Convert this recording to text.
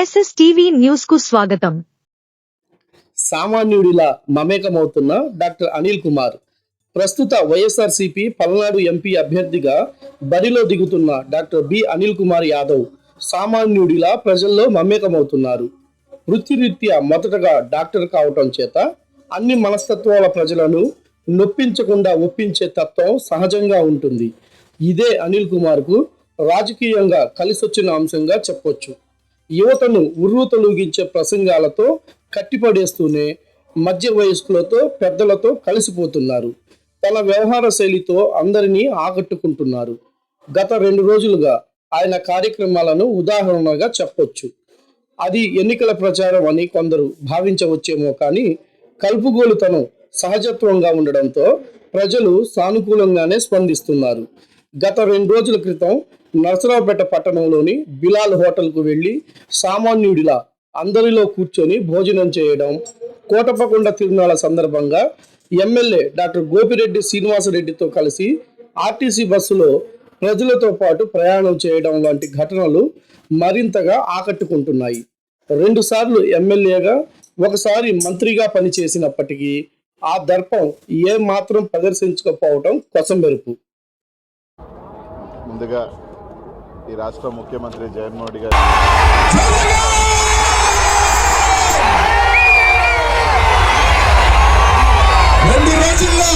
SS TV న్యూస్కు స్వాగతం. సామాన్యుడిలా మమేకమవుతున్న డాక్టర్ అనిల్ కుమార్. ప్రస్తుత Y S R C P Palnadu M P అభ్యర్థిగా బరిలో దిగుతున్న డాక్టర్ బి అనిల్ కుమార్ యాదవ్ సామాన్యుడిలా ప్రజల్లో మమేకమవుతున్నారు. వృత్తిరీత్యా మొదటగా డాక్టర్ కావటం చేత అన్ని మనస్తత్వాల ప్రజలను నొప్పించకుండా ఒప్పించే తత్వం సహజంగా ఉంటుంది. ఇదే అనిల్ కుమార్కు రాజకీయంగా కలిసొచ్చిన అంశంగా చెప్పొచ్చు. యువతను ఉర్రూతలూగించే ప్రసంగాలతో కట్టిపడేస్తూనే మధ్య వయస్కులతో పెద్దలతో కలిసిపోతున్నారు. తన వ్యవహార శైలితో అందరినీ ఆకట్టుకుంటున్నారు. గత రెండు రోజులుగా ఆయన కార్యక్రమాలను ఉదాహరణగా చెప్పొచ్చు. అది ఎన్నికల ప్రచారం అని కొందరు భావించవచ్చేమో కానీ కలుపుగోలుతనం సహజత్వంగా ఉండడంతో ప్రజలు సానుకూలంగానే స్పందిస్తున్నారు. గత రెండు రోజుల క్రితం నరసరావుపేట పట్టణంలోని బిలాల్ హోటల్కు వెళ్ళి సామాన్యుడిలా అందరిలో కూర్చొని భోజనం చేయడం కోటప్పకొండ తిరునాళ సందర్భంగా ఎమ్మెల్యే డాక్టర్ గోపిరెడ్డి శ్రీనివాసరెడ్డితో కలిసి ఆర్టీసీ బస్సులో ప్రజలతో పాటు ప్రయాణం చేయడం వంటి ఘటనలు మరింతగా ఆకట్టుకుంటున్నాయి. రెండుసార్లు ఎమ్మెల్యేగా ఒకసారి మంత్రిగా పనిచేసినప్పటికీ ఆ దర్పం ఏ మాత్రం ప్రదర్శించకపోవడం కొసమెరుపు. ముందుగా ఈ రాష్ట్ర ముఖ్యమంత్రి జగన్మోహన్ రెడ్డి గారు. రెండు రోజుల్లో